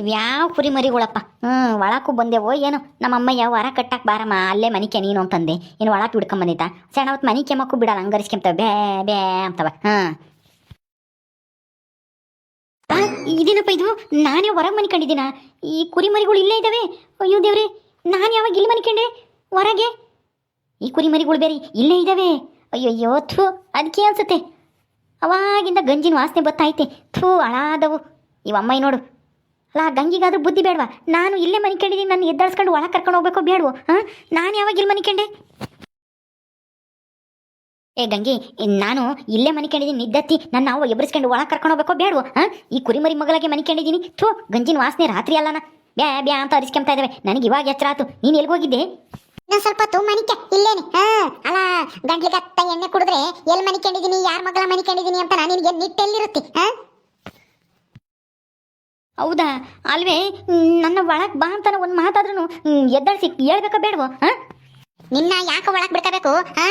ಇವ್ಯಾವ ಕುರಿ ಮರಿಗಳಪ್ಪ? ಹ್ಞೂ ಒಳಕ್ಕೂ ಬಂದೆವೋ ಏನು. ನಮ್ಮ ಅಮ್ಮಯ್ಯ ಹೊರ ಕಟ್ಟಕ್ಕೆ ಬಾರಮ್ಮ, ಅಲ್ಲೇ ಮನಿಕೆ ನೀನು ಅಂತಂದೆ. ಏನು ಒಳಕ್ಕೆ ಬಿಡ್ಕೊಂಬಂದಿತ್ತ ಸಣ್ಣ ಹೊತ್ತು ಮನೆ ಕೆಮ್ಮಕ್ಕೂ ಬಿಡಲ್ಲ ಅಂಗರಿಸ್ಕೆಂತ ಬೇ ಬೇ ಅಂತವ. ಹಾಂ ಇದೇನಪ್ಪ ಇದು? ನಾನೇ ಹೊರಗೆ ಮನಿಕೊಂಡಿದ್ದೀನ ಈ ಕುರಿ ಮರಿಗಳು ಇಲ್ಲೇ ಇದ್ದಾವೆ? ಅಯ್ಯೋ ದೇವ್ರಿ, ನಾನು ಯಾವಾಗ ಇಲ್ಲಿ ಮನಿಕೊಂಡೆ ಹೊರಗೆ? ಈ ಕುರಿ ಮರಿಗಳು ಬೇರೆ ಇಲ್ಲೇ ಇದ್ದಾವೆ. ಅಯ್ಯೋ ಥೂ ಅದಕ್ಕೆ ಅನ್ಸುತ್ತೆ. ಅವಾಗಿಂದ ಗಂಜಿನ ವಾಸನೆ ಬತ್ತೈತೆ ಥೂ ಹಳಾದವು ಇವಮ್ಮ ನೋಡು ಅಲ್ಲ, ಗಂಗಿಗಾದ್ರೂ ಬುದ್ಧಿ ಬೇಡವಾ? ನಾನು ಇಲ್ಲೇ ಮನಿಕೊಂಡಿದ್ದೀನಿ ನಾನು ಎದ್ದಾಡ್ಸ್ಕೊಂಡು ಒಳಗೆ ಕರ್ಕೊಂಡು ಹೋಗ್ಬೇಕು, ಬೇಡವು? ಹಾಂ? ನಾನು ಯಾವಾಗ ಇಲ್ಲಿ ಮನಿಕೊಂಡೆ ಏ, ಗಂಗಿ ನಾನು ಇಲ್ಲೇ ಮನಿಕೊಂಡಿದ್ದೀನಿ ನಿದ್ದತ್ತಿ. ನನ್ನ ನಾವು ಎಬ್ಬರಿಸ್ಕೊಂಡು ಒಳಗೆ ಕರ್ಕೊಂಡು ಹೋಗ್ಬೇಕು, ಬೇಡವೋ? ಹಾಂ? ಈ ಕುರಿಮರಿ ಮಗಳಾಗೆ ಮನಿಕೊಂಡಿದ್ದೀನಿ ಥೂ, ಗಂಜಿನ ವಾಸನೆ ರಾತ್ರಿ ಅಲ್ಲನ. ಬ್ಯಾ ಬ್ಯಾ ಅಂತ ಅರಿಸ್ಕೊಂತಾ ಇದ್ದಾವೆ ನನಗೆ ಇವಾಗ ಎಚ್ಚರ ಆತು. ನೀನು ಎಲ್ಲಿ ಹೋಗಿದ್ದೆ? ನಾನು ಸ್ವಲ್ಪ ತೂ ಮನಿಕೆ ಇಲ್ಲೇನೆ. ಹಾ? ಅಲ್ಲ ಗಂಟ್ಲಿಗೆ ಅತ್ತ ಎಣ್ಣೆ ಕುಡಿದ್ರೆ ಎಲ್ಲಿ ಮನಿಕೊಂಡಿದೀನಿ ಯಾರ ಮಗಳ ಮನಿಕೊಂಡಿದೀನಿ ಅಂತ ನಾನು ನಿನಗೆ ನಿಟ್ಟೆಲ್ಲಿರುತ್ತೆ? ಹಾ? ಹೌದಾ? ಅಲ್ವೇ ನನ್ನ ಒಳಗೆ ಬಾ ಅಂತ ಒಂದು ಮಾತಾದ್ರೂ ಎದ್ದಾಡ್ಸಿ ಹೇಳ್ಬೇಕ ಬೇಡವೋ, ಹಾಂ? ನಿನ್ನ ಯಾಕ ಒಳಗ್ ಬಿಡ್ಕೋಬೇಕು, ಹ?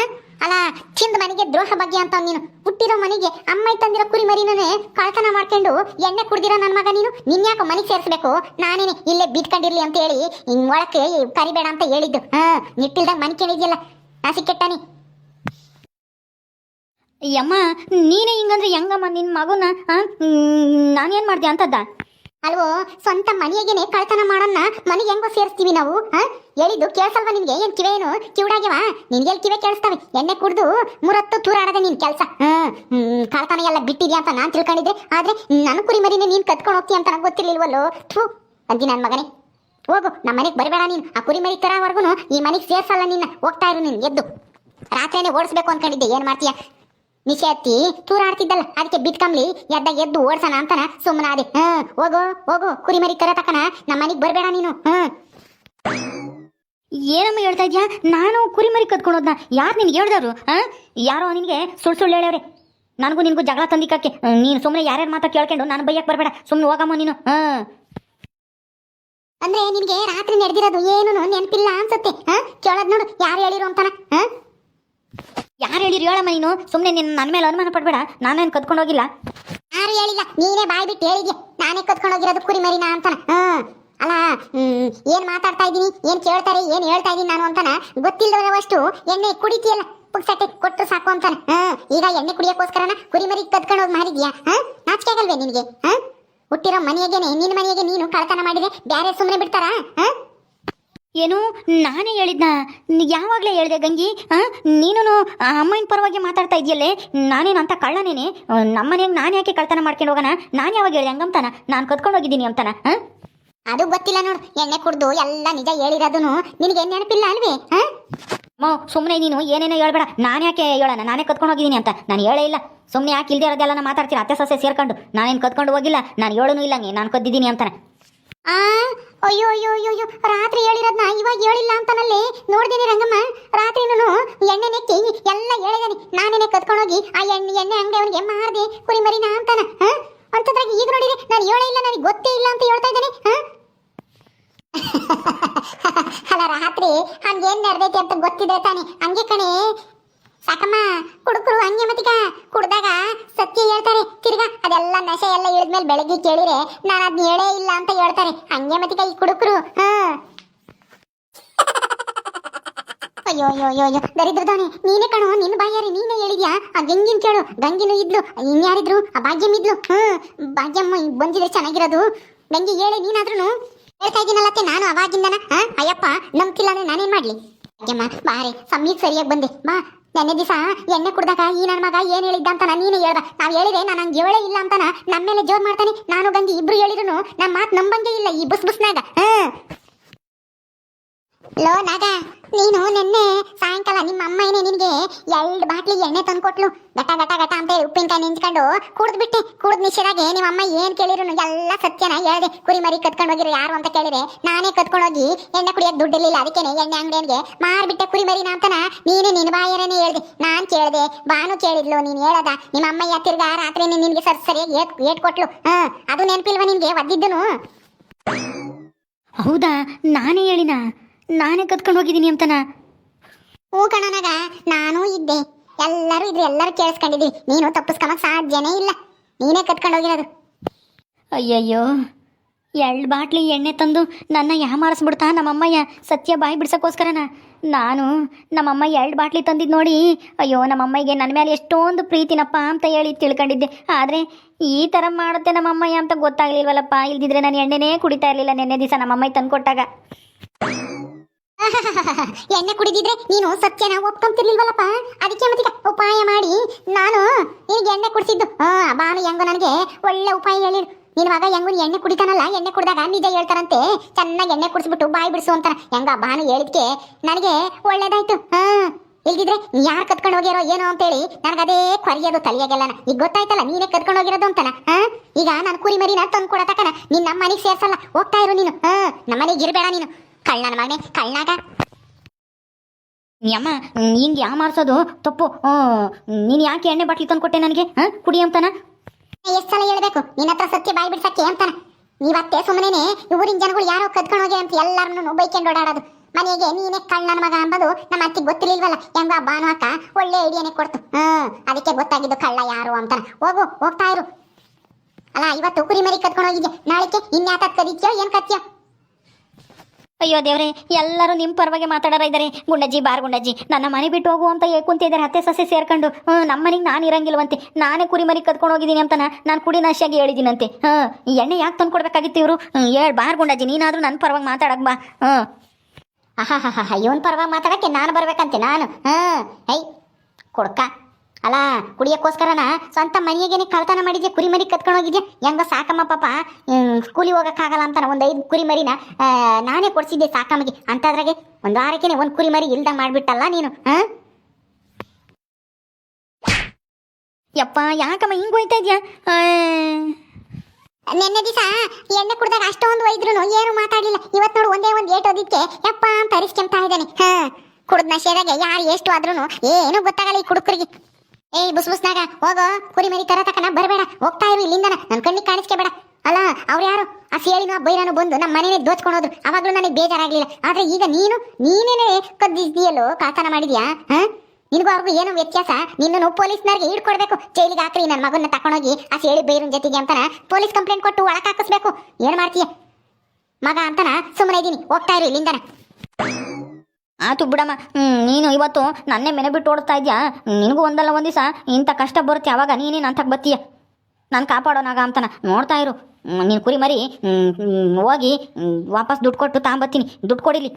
ಅಲ್ಲ, ಚಿಂದ ಮನೆಗೆ ದ್ರೋಹ ಬಗ್ಗೆ ಅಂತ ನೀನು, ಹುಟ್ಟಿರೋ ಮನೆಗೆ ಅಮ್ಮ ತಂದಿರೋ ಕುರಿ ಮರಿನೇ ಕಳ್ತನ ಮಾಡ್ಕೊಂಡು ಎಣ್ಣೆ ಕುಡ್ದಿರೋ ನನ್ನ ಮಗ ನೀನು, ನಿನ್ ಯಾಕ ಮನೆಗೆ ಸೇರಿಸ್ಬೇಕು? ನಾನೇನೆ ಇಲ್ಲೇ ಬಿಟ್ಕೊಂಡಿರ್ಲಿ ಅಂತ ಹೇಳಿ ಹಿಂಗ್ ಒಳಕ್ಕೆ ಕರಿಬೇಡ ಅಂತ ಹೇಳಿದ್ದು, ಹ? ನಿಟ್ಟಿಲ್ದಾಗ ಮನೆ ಕೇಳಿದ್ಯಲ್ಲ, ನಾಸಿ ಕೆಟ್ಟನಿ. ಯಮ್ಮ, ನೀನೇ ಹಿಂಗಂದ್ರೆ ಹೆಂಗಮ್ಮ ನಿನ್ನ ಮಗುನ ನಾನೇನ್ ಮಾಡಿದೆ ಅಂತದ್ದ ಅಲ್ವೋ, ಸ್ವಂತ ಮನೆಯೇನೆ ಕಳ್ತನ ಮಾಡೋಣ ಮನೆಗೆ ಹೆಂಗೋ ಸೇರಿಸ್ತೀವಿ ನಾವು ಹೇಳಿದ್ದು ಕೇಳಿಸಲ್ವಾ ನಿನ್ಗೆ? ಏನ್ ಕಿವೆ ಏನು? ಕಿವುಡಾಗ್ಯವ? ನಿನ್ಗೆ ಕಿವೆ ಕೇಳಿಸ್ತಾವೆ? ಎಣ್ಣೆ ಕುಡ್ದು ಮೂರತ್ತು ತೂರಾಡದೆ ನಿನ್ ಕೆಲಸ. ಹ್ಮ್ ಕಳ್ತನ ಎಲ್ಲ ಬಿಟ್ಟಿದ್ಯಾ ಅಂತ ನಾನ್ ತಿಳ್ಕೊಂಡಿದ್ದೆ. ಆದ್ರೆ ನನ್ನ ಕುರಿ ಮರಿನೇ ನೀನ್ ಕತ್ಕೊಂಡು ಹೋಗ್ತೀಯ ಅಂತ ನಂಗೆ ಗೊತ್ತಿರ್ಲಿಲ್ವಲ್ಲೋ? ಥೂ ಅಂದಿ ನನ್ನ ಮಗನೇ. ಹೋಗು ನಮ್ಮ ಮನೆಗೆ ಬರಬೇಡ ನೀನು. ಆ ಕುರಿ ಮರಿ ತರೋವರೆಗೂ ಈ ಮನೆಗೆ ಸೇರ್ಸಲ್ಲ ನಿನ್ನ. ಹೋಗ್ತಾ ಇರು ನೀನು, ಎದ್ದು. ರಾತ್ರಿನೇ ಓಡಿಸ್ಬೇಕು ಅನ್ಕೊಂಡಿದ್ದೆ. ಏನ್ ಮಾಡ್ತೀಯ? ನಿಶೆ ಹತ್ತಿ ತೂರಾಡ್ತಿದ್ದಲ್ಲ ಅದಕ್ಕೆ ಬಿದ್ಕಂಬ್ಲಿ ಎದ್ದ ಎದ್ದು ಓಡ್ಸಣ ಅಂತನ ಸುಮ್ಮನಾದೆ ಹ್ಮ್ ಹೋಗು ಹೋಗು ಕುರಿಮರಿ ತಕನ ನಮ್ಮ ಮನೆಗೆ ಬರಬೇಡ ನೀನು. ಹ್ಮ್. ಏನಮ್ಮ ಹೇಳ್ತಾ ಇದ್ಯಾ? ನಾನು ಕುರಿಮರಿ ಕದ್ಕೊಂಡೋದ್ನ. ಯಾರು ನಿನ್ಗೆ ಹೇಳ್ದವ್ರು? ಹಾ? ಯಾರೋ ನಿನಗೆ ಸುಳ್ಳು ಸುಳ್ಳು ಹೇಳವ್ರೆ. ನನಗೂ ನಿನಗೂ ಜಗಳ ತಂದಿಕ್ಕಕ್ಕೆ ನೀನು ಸುಮ್ಮನೆ ಯಾರ್ಯಾರು ಮಾತಾ ಕೇಳ್ಕೊಂಡು ನಾನು ಬೈಯಕ್ಕೆ ಬರಬೇಡ. ಸುಮ್ಮನೆ ಹೋಗಮ್ಮ ನೀನು. ಹಾ ಅಂದ್ರೆ ನಿನ್ಗೆ ರಾತ್ರಿ ನಡೆದಿರೋದು ಏನು ನೆನಪಿಲ್ಲ ಅನ್ಸುತ್ತೆ. ಹಾ ಕೇಳೋದ್ ನೋಡು ಯಾರು ಹೇಳಿರು ಅಂತಾನ. ಹಾ ಯಾರು ಹೇಳಿರಿ ಹೇಳಮ್ಮ ನೀನು. ಸುಮ್ಮನೆ ನಿನ್ನ ನನ್ನ ಮೇಲೆ ಅನುಮಾನ ಪಡಬೇಡ. ನಾನೇನು ಕದ್ಕೊಂಡು ಹೋಗಿಲ್ಲ ಯಾರು ಹೇಳಿಲ್ಲ? ನೀನೇ ಬಾಯ್ ಬಿಟ್ಟು ಹೇಳಿದ್ಯ? ನಾನೇ ಕದ್ಕೊಂಡು ಹೋಗಿರೋದು ಕುರಿ ಮರಿನಾ ಅಂತಾನ ಹ್ಮ್ ಅಲ್ಲ ಏನು ಮಾತಾಡ್ತಾ ಇದ್ದೀನಿ? ಏನು ಕೇಳ್ತಾರೆ? ಏನು ಹೇಳ್ತಾ ಇದ್ದೀನಿ ನಾನು ಅಂತಾನ? ಗೊತ್ತಿಲ್ಲದವಷ್ಟು ಎಣ್ಣೆ ಕುಡಿತೀಯಲ್ಲ? ಪುಕ್ಸಟ್ಟೆ ಕೊಟ್ಟು ಸಾಕು ಅಂತಾನ? ಈಗ ಎಣ್ಣೆ ಕುಡಿಯೋಕ್ಕೋಸ್ಕರನ ಕುರಿಮರಿ ಕತ್ಕೊಂಡು ಹೋಗಿ ಮಾರಿದ್ಯಾ? ಹಾ? ನಾಚಿಕೆ ಆಗಲ್ವೇ ನಿನಗೆ? ಹಾ? ಹುಟ್ಟಿರೋ ಮನೆಯೇನೆ ನಿನ್ನ ಮನೆಗೆ ನೀನು ಕಳ್ತನ ಮಾಡಿದೆ? ಬ್ಯಾರೆ ಸುಮ್ಮನೆ ಬಿಡ್ತಾರಾ? ಹಾ? ಏನು? ನಾನೇ ಹೇಳಿದ್ನ? ಯಾವಾಗಲೇ ಹೇಳಿದೆ ಗಂಗಿ? ಆ? ನೀನು ಅಮ್ಮನ ಪರವಾಗಿ ಮಾತಾಡ್ತಾ ಇದೆಯಲ್ಲೇ ನಾನೇನು ಅಂತ ಕಳ್ಳನೇನೆ? ನಮ್ಮನೇಗೆ ನಾನು ಯಾಕೆ ಕಳ್ತನ ಮಾಡ್ಕೊಂಡು ಹೋಗೋಣ? ನಾನು ಯಾವಾಗ ಹೇಳಿದೆ? ಹಂಗಂತಾನ ನಾನು ಕತ್ಕೊಂಡು ಹೋಗಿದ್ದೀನಿ ಅಂತಾನ ಹಾಂ ಅದು ಗೊತ್ತಿಲ್ಲ ನೋಡು. ಎಣ್ಣೆ ಕುಡ್ದು ಎಲ್ಲ ನಿಜ ಹೇಳಿರೋದನು. ನಿನಗೆ ನೆನಪಿಲ್ಲ ಅಲ್ವೇ? ಹಾ ಮೋ ಸುಮ್ಮನೆ ನೀನು ಏನೇನೋ ಹೇಳ್ಬೇಡ. ನಾನು ಯಾಕೆ ಹೇಳೋಣ? ನಾನೇ ಕತ್ಕೊಂಡು ಹೋಗಿದ್ದೀನಿ ಅಂತ. ನಾನು ಹೇಳೇ ಇಲ್ಲ. ಸುಮ್ಮನೆ ಯಾಕೆ ಇಲ್ದೇ ಇರೋದೆಲ್ಲ ಮಾತಾಡ್ತೀನಿ ಅತ್ತೆ ಸೊಸೆ ಸೇರ್ಕೊಂಡು. ನಾನೇನು ಕತ್ಕೊಂಡು ಹೋಗಿಲ್ಲ. ನಾನು ಹೇಳೋನು ಇಲ್ಲ ನಾನು ಕದ್ದಿದ್ದೀನಿ ಅಂತಾನೆ. ಆ? ಅಯ್ಯೋ ಅಯ್ಯೋ ಅಯ್ಯೋ ಅಯ್ಯೋ, ರಾತ್ರಿ ಹೇಳಿರೋದ್ನ ಇವಾಗ ಹೇಳಿಲ್ಲ ಅಂತಾನಲ್ಲಿ? ನೋಡ್ದೇನೆ ರಂಗಮ್ಮ ರಾತ್ರಿನೂ ಎಣ್ಣೆ ನೆಕ್ಕಿ ಎಲ್ಲ ಹೇಳಿದಾನೆ. ನಾನೇನೆ ಕತ್ಕೊಂಡೋಗಿ ಆ ಎಣ್ಣೆ ಎಣ್ಣೆ ಅಂಗಡಿ ಅವನಿಗೆ ಮಾರದೆ ಕುರಿ ಮರಿನ ಅಂತಾನ ಅಂತದ್ರಾಗ ಈಗ ನೋಡಿದ್ರೆ ನಾನು ಹೇಳೇ ಇಲ್ಲ, ನನಗೆ ಗೊತ್ತೇ ಇಲ್ಲ ಅಂತ ಹೇಳ್ತಾ ಇದ್ದಾನೆ, ಹಾ? ಅಲ್ಲ, ರಾತ್ರಿ ಹಂಗೇನ್ ನಡೆದೈತಿ ಅಂತ ಗೊತ್ತಿದೆ ತಾನೆ. ಹಂಗೆ ಕಣೆ ಸಾಕಮ್ಮ, ಕುಡುಕರು ಹಂಗೆ ಮತ್ತೀಗ. ಕುಡ್ದಾಗ ಸತ್ಯ ಹೇಳ್ತಾರೆ. ತಿರ್ಗಾ ಅದೆಲ್ಲ ನಶೆ ಎಲ್ಲ ಇಳಿದ್ಮೇಲೆ ಬೆಳಗ್ಗೆ ಕೇಳಿದ್ರೆ ನಾನು ಅದ್ನ ಹೇಳೇ ಇಲ್ಲ ಅಂತ ಹೇಳ್ತಾರೆ. ಹಂಗೆ ಮತ್ತೀಗ ಈ ಕುಡುಕರು. ಅಯ್ಯೋ ಅಯ್ಯೋ ಅಯ್ಯೋ ಅಯ್ಯೋ. ದರಿದ್ರದವನೆ ನೀನೇ ಕಣೋ ನಿನ್ನ ಬಾಯಾರಿ, ನೀನೇ ಹೇಳಿದ್ಯಾ? ಆ ಗಂಗಿನ ಕೇಳು. ಗಂಗಿನೂ ಇದ್ಲು ಇನ್ಯಾರಿದ್ರು ಆ ಭಾಗ್ಯಮ್ ಇದ್ಲು. ಹ್ಮ್. ಭಾಗ್ಯಮ್ಮ ಬಂದಿದ್ರೆ ಚೆನ್ನಾಗಿರೋದು. ಗಂಗಿ ಹೇಳಿ ನೀನಾದ್ರೂ ಹೇಳ್ತಾ ಇದ್ದೀನಲ್ಲತ್ತೆ ನಾನು ಅವಾಗಿಂದನ. ಅಯ್ಯಪ್ಪ, ನಂಬ್ತಿಲ್ಲ ಅಂದ್ರೆ ನಾನೇನ್ ಮಾಡ್ಲಿ? ಭಾಗ್ಯಮ್ಮ ಬಾರೆ ಸಮಯಕ್ಕೆ ಸರಿಯಾಗಿ ಬಂದೆ. ಬಾ ನೆನ್ನೆ ದಿವಸ ಎಣ್ಣೆ ಕುಡ್ದಾಗ ಈ ನನ್ನ ಮಗ ಏನ್ ಹೇಳಿದ್ದ ಅಂತ ನೀನೇ ಹೇಳ್ದ. ನಾವ್ ಹೇಳಿದೆ ನಾನು ಹಂಗೆ ಹೇಳೇ ಇಲ್ಲ ಅಂತಾನ ನಮ್ಮ ಮೇಲೆ ಜೋರ್ ಮಾಡ್ತಾನೆ. ನಾನು ಗಂಗಿ ಇಬ್ರು ಹೇಳಿದ್ರು ನಮ್ಮ ಮಾತು ನಂಬಂಗೆ ಇಲ್ಲ ಈ ಬುಸ್ ಬುಸ್ನಾಗ. ಹಾ ಲೋ, ನಾಗ, ನೀನು ನಿನ್ನೆ ಸಾಯಂಕಾಲ ನಿಮ್ಮ ಅಮ್ಮ ಏನೇ ನಿನಗೆ ಎರಡು ಬಾಟ್ಲಿ ಎಣ್ಣೆ ತಂದ್ಕೊಟ್ಲು. ಗಟ ಗಟ ಗಟ ಅಂತ ಉಪ್ಪಿನಕಾಯಿ ನಿಂತ್ಕೊಂಡು ಕುಡ್ದು ಬಿಟ್ಟೆ. ಕುಡ್ದು ನಿಶ್ಚರಾಗೆ ನಿಮ್ಮ ಅಮ್ಮ ಏನು ಕೇಳಿರು ಎಲ್ಲ ಸತ್ಯನ ಹೇಳ್ದೆ. ಕುರಿ ಮರಿ ಕತ್ಕೊಂಡು ಹೋಗಿರೋ ಯಾರು ಅಂತ ಕೇಳಿದೆ. ನಾನೇ ಕತ್ಕೊಂಡು ಹೋಗಿ ಎಣ್ಣೆ ಕುಡಿಯೋಕೆ ದುಡ್ಡಿರ್ಲಿಲ್ಲ ಅದಕ್ಕೇನೆ ಎಣ್ಣೆ ಅಂಗಡಿಯನ್ಗೆ ಮಾರ್ಬಿಟ್ಟೆ ಕುರಿ ಮರಿನ ಅಂತನ ನೀನೇ ನಿನ್ನ ಬಾಯರನೇ ಹೇಳ್ದೆ. ನಾನು ಕೇಳಿದೆ. ಬಾನು ಕೇಳಿದ್ಲು. ನೀನು ಹೇಳದ, ನಿಮ್ಮ ಅಮ್ಮಯ್ಯ ತಿರ್ಗಾ ರಾತ್ರಿ ನಿನಗೆ ಸರ್ ಸರಿಯಾಗಿ ಏಟ್ ಕೊಟ್ಲು ಹಾಂ, ಅದು ನೆನಪಿಲ್ವಾ ನಿನ್ಗೆ? ಒದ್ದಿದ್ದನು? ಹೌದಾ? ನಾನೇ ಹೇಳಿನ? ನಾನೇ ಕತ್ಕೊಂಡು ಹೋಗಿದ್ದೀನಿ ಅಂತನ? ಹ್ಞೂ ಕಣನಾಗ ನಾನು ಇದ್ದೆ. ಎಲ್ಲರೂ ಇದ್ರೆ ಎಲ್ಲರೂ ಕೇಳಿಸ್ಕೊಂಡಿದ್ರಿ ನೀನು ತಪ್ಪಿಸ್ಕೊಳಕ್ ಸಾಧ್ಯನೇ ಇಲ್ಲ. ನೀನೇ ಕತ್ಕೊಂಡು ಹೋಗಿರೋದು. ಅಯ್ಯಯ್ಯೋ ಎರಡು ಬಾಟ್ಲಿ ಎಣ್ಣೆ ತಂದು ನನ್ನ ಯಾಮಾರಿಸ್ಬಿಡ್ತಾ ನಮ್ಮಮ್ಮಯ್ಯ ಸತ್ಯ ಬಾಯಿ ಬಿಡ್ಸೋಕ್ಕೋಸ್ಕರನ? ನಾನು ನಮ್ಮಮ್ಮ ಎರಡು ಬಾಟ್ಲಿ ತಂದಿದ್ದು ನೋಡಿ ಅಯ್ಯೋ ನಮ್ಮಮ್ಮಗೆ ನನ್ನ ಮೇಲೆ ಎಷ್ಟೊಂದು ಪ್ರೀತಿನಪ್ಪ ಅಂತ ಹೇಳಿ ತಿಳ್ಕೊಂಡಿದ್ದೆ. ಆದರೆ ಈ ಥರ ಮಾಡುತ್ತೆ ನಮ್ಮಮ್ಮಯ್ಯ ಅಂತ ಗೊತ್ತಾಗ್ಲಿಲ್ವಲ್ಲಪ್ಪ. ಇಲ್ದಿದ್ರೆ ನಾನು ಎಣ್ಣೆನೇ ಕುಡಿತಾ ಇರಲಿಲ್ಲ ನೆನ್ನೆ ದಿವಸ ನಮ್ಮಮ್ಮಯ್ಯ ತಂದು ಕೊಟ್ಟಾಗ ಎಣ್ಣೆ ಕುಡಿದಿದ್ರೆ ನೀನು ಸತ್ಯನ ಒಪ್ಕೊಂತಿರ್ಲಿಲ್ವಲ್ಲಪ್ಪ? ಅದಕ್ಕೆ ಮತ್ತೀಗ ಉಪಾಯ ಮಾಡಿ. ನಾನು ನಿನಗೆ ಎಣ್ಣೆ ಕುಡಿಸಿದ್ದು. ಬಾನು ಹೆಂಗೋ ನನಗೆ ಒಳ್ಳೆ ಉಪಾಯ ಹೇಳಿರು ನಿನ್ ಮಗ ಹೆಂಗು ಎಣ್ಣೆ ಕುಡಿತಾನಲ್ಲ, ಎಣ್ಣೆ ಕುಡಿದಾಗ ನಿಜ ಹೇಳ್ತಾರಂತೆ. ಚೆನ್ನಾಗಿ ಎಣ್ಣೆ ಕುಡಿಸ್ಬಿಟ್ಟು ಬಾಯಿ ಬಿಡಿಸು ಅಂತಾರ ಹೆಂಗ ಬಾನು ಹೇಳಿದ್ಕೆ ನನಗೆ ಒಳ್ಳೇದಾಯ್ತು. ಹಾ ಇಲ್ದಿದ್ರೆ ಯಾರು ಕತ್ಕೊಂಡು ಹೋಗಿರೋ ಏನೋ ಅಂತೇಳಿ ನನಗೆ ಅದೇ ಕೊರಿಯೋದು ತಲೆಯಾಗೆಲ್ಲನ ಈಗ ಗೊತ್ತಾಯ್ತಲ್ಲ ನೀನೇ ಕತ್ಕೊಂಡು ಹೋಗಿರೋದು ಅಂತನ. ಹಾ ಈಗ ನಾನು ಕುರಿ ಮರಿನ ತಂದು ಕೊಡತಕ್ಕನ ನಿನ್ನ ಮನೆಗೆ ಸೇರ್ಸಲ್ಲ. ಹೋಗ್ತಾ ಇರು ನೀನು. ಹಾ ನಮ್ಮನೆಗೆ ಇರಬೇಡ ನೀನು. ಕಳ್ಳನ ಮಗನೇ ಕಳ್ಳನಾಗ ಅಮ್ಮ ಹಿಂಗೆ ಯಾವ ಮಾಡ್ಸೋದು? ತಪ್ಪು. ನೀನು ಯಾಕೆ ಎಣ್ಣೆ ಬಾಟ್ಲಿ ತಂದು ಕೊಟ್ಟೆ ನನಗೆ ಕುಡಿ ಅಂತಾನ? ಎಷ್ಟು ಸಲ ಹೇಳ್ಬೇಕು? ನಿನ್ನ ಹತ್ರ ಸತ್ಯ ಬಾಯಿ ಬಿಡ್ಸಕ್ಕೆ ಅಂತಾನ? ಇವತ್ತೇ ಸುಮ್ಮನೆ ಊರಿನ ಜನಗಳು ಯಾರೋ ಕದ್ಕೊಂಡು ಹೋಗಿ ಅಂತ ಎಲ್ಲರನ್ನು ಬೈಕೊಂಡು ಓಡಾಡೋದು. ಮನೆಗೆ ನೀನೇ ಕಳ್ಳನ ಮಗ ಅಂಬದು ನಮ್ಮ ಅತ್ತಿಗೆ ಗೊತ್ತಿರ್ಲಿಲ್ವಲ್ಲ? ಹೆಂಗ ಬಾನು ಅಕ್ಕ ಒಳ್ಳೆ ಐಡಿಯಾನೇ ಕೊಡ್ತು. ಹ್ಮ್ ಅದಕ್ಕೆ ಗೊತ್ತಾಗಿದ್ದು ಕಳ್ಳ ಯಾರು ಅಂತಾನ. ಹೋಗು, ಹೋಗ್ತಾ ಇರು. ಅಲ್ಲ, ಇವತ್ತು ಕುರಿ ಮರಿ ಕದ್ಕೊಂಡು ಹೋಗಿದ್ದೆ ನಾಳೆಗೆ ಇನ್ಯಾತ ಕದಿತ್ಯೋ, ಏನ್ ಕತ್ಯೋ? ಅಯ್ಯೋ ದೇವ್ರೆ, ಎಲ್ಲರೂ ನಿಮ್ಮ ಪರವಾಗಿ ಮಾತಾಡೋರ ಇದ್ದಾರೆ ಗುಂಡಜ್ಜಿ, ಬಾರ್ ಗುಂಡಜ್ಜಿ, ನನ್ನ ಮನೆ ಬಿಟ್ಟು ಹೋಗು ಅಂತ ಕುಂತಿದ್ದಾರೆ ಹತ್ತೆ ಸೊಸೆ ಸೇರ್ಕೊಂಡು. ಹ್ಞೂ ನಮ್ಮ ಮನೆಗೆ ನಾನು ಇರಂಗಿಲ್ವಂತೆ. ನಾನೇ ಕುರಿ ಕದ್ಕೊಂಡು ಹೋಗಿದ್ದೀನಿ ಅಂತ ನಾನು ಕುಡಿ ನಾಶಿಯಾಗಿ ಹೇಳಿದ್ದೀನಂತೆ. ಹಾಂ ಎಣ್ಣೆ ಯಾಕೆ ತಂದು ಕೊಡ್ಬೇಕಾಗಿತ್ತು ಇವರು ಹೇಳ್, ಬಾರ್ ಗುಂಡಜ್ಜಿ, ನೀನಾದರೂ ನನ್ನ ಪರವಾಗಿ ಮಾತಾಡಕ್ ಬಾ. ಹಾಂ ಹಾ ಇವನ್ ಪರವಾಗಿ ಮಾತಾಡಕ್ಕೆ ನಾನು ಬರ್ಬೇಕಂತೆ, ನಾನು. ಹಾಂ ಐ ಕೊಡ್ಕ. ಅಲ್ಲ ಕುಡಿಯೋಕ್ಕೋಸ್ಕರನ? ಸ್ವಂತ ಮನೆಯೇನೆ ಕಳ್ತನ ಮಾಡಿದ್ಯಾ, ಕುರಿ ಮರಿ ಕತ್ಕೊಂಡು ಹೋಗಿದ್ಯಾ? ಹೆಂಗ ಸಾಕಮ್ಮ ಪಾಪ ಸ್ಕೂಲಿಗೆ ಹೋಗಕ್ಕಾಗಲ್ಲ ಅಂತಾನ ಒಂದು ಐದು ಕುರಿ ಮರಿನ ನಾನೇ ಕೊಡ್ಸಿದ್ದೆ ಸಾಕಮ್ಮಗೆ. ಅಂತದ್ರಾಗೆ ಒಂದು ವಾರಕ್ಕೇನೆ ಒಂದು ಕುರಿ ಮರಿ ಇಲ್ದಂಗೆ ಮಾಡ್ಬಿಟ್ಟಲ್ಲ ನೀನು ಯಪ್ಪ, ಯಾಕಮ್ಮ ಹಿಂಗೆ ಹೋಯ್ತಾ ಇದೆಯಾ? ನಿನ್ನೆ ದಿವಸ ಎಣ್ಣೆ ಕುಡ್ದಾಗ ಅಷ್ಟೊಂದು ಒಯ್ದ್ರು ಏನು ಮಾತಾಡಿಲ್ಲ ಇವತ್ತು ನೋಡು ಒಂದೇ ಒಂದು ಏಟ್ ಓದಿಕ್ಕೆ ಯಪ್ಪ ಅಂತ ಅರಿಸ್ಕೊಂತಾ ಇದ್ದಾನೆ. ಹಾಂ, ಕುಡ್ದ ನಶೆದಾಗ ಯಾರು ಎಷ್ಟು ಆದ್ರೂ ಏನು ಗೊತ್ತಾಗಲ್ಲ ಈ ಕುಡುಕರಿಗೆ. ಏಯ್, ಬುಸ್ ಬುಸ್ನಾಗ, ಹೋಗೋ, ಕುರಿ ಮರಿ ತರ ತಕನ, ಬರಬೇಡ, ಹೋಗ್ತಾ ಇರು ಇಲ್ಲಿಂದ ನನ್ ಕಣ್ಣಿಗೆ ಕಾಣಿಸ್ಕೋಬೇಡ ಅಲ್ಲ, ಅವ್ರು ಯಾರು? ಆ ಸೇಳಿನ ಬೈರನು ಬಂದು ನಮ್ಮ ಮನೇನೆ ದೋಚ್ಕೊಂಡು ಹೋದ್ರು. ಅವಾಗ್ಲೂ ನನಗೆ ಬೇಜಾರಾಗ್ಲಿಲ್ಲ. ಆದ್ರೆ ಈಗ ನೀನು, ನೀನೇನೆ ಕದ್ದಿದ್ಯಲ್ಲೋ ಕಾತನ ಮಾಡಿದ್ಯಾ? ಹಾ? ನಿನಗೂ ಅವ್ರಿಗೂ ಏನು ವ್ಯತ್ಯಾಸ? ನಿನ್ನನ್ನು ಪೊಲೀಸ್ನವ್ರಿಗೆ ಹಿಡ್ಕೊಡ್ಬೇಕು. ಜೈಲಿಗೆ ಹಾಕ್ರಿ ನನ್ನ ಮಗನ್ನ ತಕೊಂಡೋಗಿ ಆ ಸೇಳಿ ಬೈರನ್ ಜೊತೆಗೆ ಅಂತಾನ ಪೊಲೀಸ್ ಕಂಪ್ಲೇಂಟ್ ಕೊಟ್ಟು ಒಳಕಾಕಿಸ್ಬೇಕು ಏನ್ ಮಾಡ್ತೀಯ? ಮಗ ಅಂತನ ಸುಮ್ಮನೆ ಇದೀನಿ. ಹೋಗ್ತಾ ಇರು ಇಲ್ಲಿಂದನ. ಆತು ಬಿಡಮ್ಮ ನೀನು ಇವತ್ತು ನನ್ನೇ ಮನೆ ಬಿಟ್ಟು ಓಡ್ತಾ ಇದೆಯಾ? ನಿನಗೂ ಒಂದಲ್ಲ ಒಂದು ದಿವಸ ಇಂಥ ಕಷ್ಟ ಬರುತ್ತೆ, ಅವಾಗ ನೀನೇನು ಅಂತಕ್ಕೆ ಬತ್ತೀಯ ನಾನು ಕಾಪಾಡೋನಾಗ ಅಂತನ, ನೋಡ್ತಾ ಇರು. ನೀನು ಕುರಿ ಮರಿ ಹೋಗಿ ವಾಪಸ್ ದುಡ್ಡು ಕೊಟ್ಟು ತಗೊಂಬತ್ತೀನಿ ದುಡ್ಡು ಕೊಡಿಲಿ.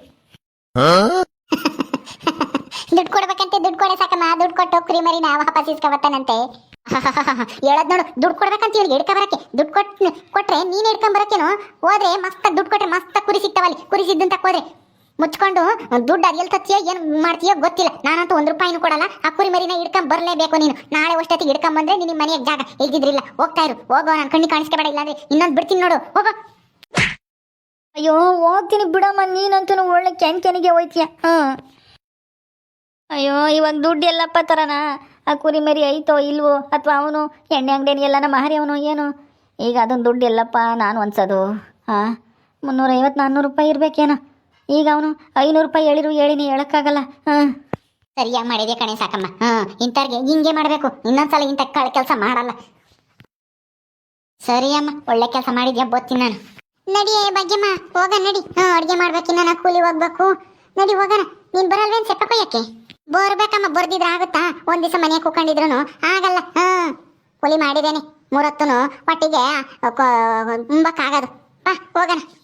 ದುಡ್ಡು ಕೊಡ್ಬೇಕಂತೆ, ದುಡ್ಡು ಕೊಡೆ ಸಾಕಮ್ಮ. ದುಡ್ಡು ಕೊಟ್ಟು ಕುರಿ ಮರಿ ನಾ ವಾಪಸ್ ಇಸ್ಕೊಬತ್ತಾನಂತೆ ಹೇಳದ್ ನೋಡು, ದುಡ್ಡು ಕೊಡ್ಬೇಕಂತ ಇವ್ರಿಗೆ ಹಿಡ್ಕ ಬರಕ್ಕೆ. ದುಡ್ಡು ಕೊಟ್, ಕೊಟ್ರೆ ನೀನ್ ಹಿಡ್ಕೊಂಡ್ ಬರಕ್ಕೇನು? ಹೋದ್ರೆ ಮಸ್ತ್ ದುಡ್ಡು ಕೊಟ್ರೆ ಮಸ್ತ್ ಕುರಿ ಸಿಗ್ತಾವಲ್ಲಿ. ಕುರಿ ಸಿದ್ದಂತ ಹೋದ್ರೆ ಮುಚ್ಕೊಂಡು ದುಡ್ಡು ಅರಿಯಲ್ ತತ್ತೀಯೋ ಏನು ಮಾಡ್ತೀಯೋ ಗೊತ್ತಿಲ್ಲ. ನಾನಂತೂ ಒಂದು ರೂಪಾಯಿನೂ ಕೊಡಲ್ಲ. ಆ ಕುರಿ ಮರಿನ ಇಡ್ಕೊಂಡ್ ಬರ್ಲೇಬೇಕು ನೀನು. ನಾಳೆ ಅಷ್ಟೊತ್ತಿಗೆ ಇಡ್ಕೊಂಡ್ ಬಂದ್ರೆ ನಿನ್ನ ಮನೆಯ ಜಾಗ ಇಲ್ದಿದ್ರಿಲ್ಲ. ಹೋಗ್ತಾ ಇರು. ಹೋಗೋ, ನಾನು ಕಣ್ಣಿ ಕಾಣಿಸ್ಕೋಬೇಡ. ಇಲ್ಲಾಂದ್ರೆ ಇನ್ನೊಂದು ಬಿಡ್ತೀನಿ ನೋಡು. ಹೋಗೋ. ಅಯ್ಯೋ, ಹೋಗ್ತೀನಿ ಬಿಡಮ್ಮ. ನೀನಂತೂ ಒಳ್ಳೆ ಕೆನ್ ಕೆನಿಗೆ ಹೋಯ್ತೀಯ? ಹಾಂ. ಅಯ್ಯೋ ಇವಾಗ ದುಡ್ಡು ಎಲ್ಲಪ್ಪ ತರನ? ಆ ಕುರಿ ಮರಿ ಐತೋ ಇಲ್ವೋ? ಅಥವಾ ಅವನು ಎಣ್ಣೆ ಅಂಗಡಿ ಎಲ್ಲನ ಮಹರಿ ಅವನು ಏನು? ಈಗ ಅದೊಂದು ದುಡ್ಡು ಎಲ್ಲಪ್ಪ, ನಾನು ಅನ್ಸೋದು ಹಾಂ. ಮುನ್ನೂರೈವತ್ತು ನಾನ್ನೂರು ರೂಪಾಯಿ ಇರಬೇಕೇನೋ? ಈಗ ಅವನು ಐನೂರು ರೂಪಾಯಿ ಹೇಳಿರು ಹೇಳಿನಿ ಹೇಳಕ್ಕಾಗಲ್ಲ. ಸರಿಯಾಗಿ ಮಾಡಿದೆ ಕಣೆ ಸಾಕಮ್ಮ. ಹ್ಮ್ ಇಂಥವ್ರಿಗೆ ಹಿಂಗೆ ಮಾಡ್ಬೇಕು. ಇನ್ನೊಂದ್ಸಲ ಇಂಥ ಕಳ ಕೆಲಸ ಮಾಡಲ್ಲ. ಸರಿ ಅಮ್ಮ ಒಳ್ಳೆ ಕೆಲಸ ಮಾಡಿದ್ಯಾ? ಬೋತೀನಿ ನಾನು. ನಡಿ ಭಾಗ್ಯಮ್ಮ, ಹೋಗ ನಡಿ. ಹಾ, ಅಡ್ಗೆ ಮಾಡ್ಬೇಕಿನ್ನ ನಾ ಕೂಲಿ ಹೋಗ್ಬೇಕು. ನಡಿ ಹೋಗಣ. ನೀನ್ ಬರಲ್ವೇನ್ ಸೆಪ್ಪ ಕೊಯ್ಯಕ್ಕೆ? ಬರ್ಬೇಕಮ್ಮ, ಬರ್ದಿದ್ರೆ ಆಗುತ್ತಾ? ಒಂದ್ ದಿವಸ ಮನೆ ಆಗಲ್ಲ. ಹ. ಕೂಲಿ ಮಾಡಿದೇನೆ ಮೂರೊತ್ತುನು ಒಟ್ಟಿಗೆ ತುಂಬಕ್ಕಾಗದು ಬಾ ಹೋಗೋಣ.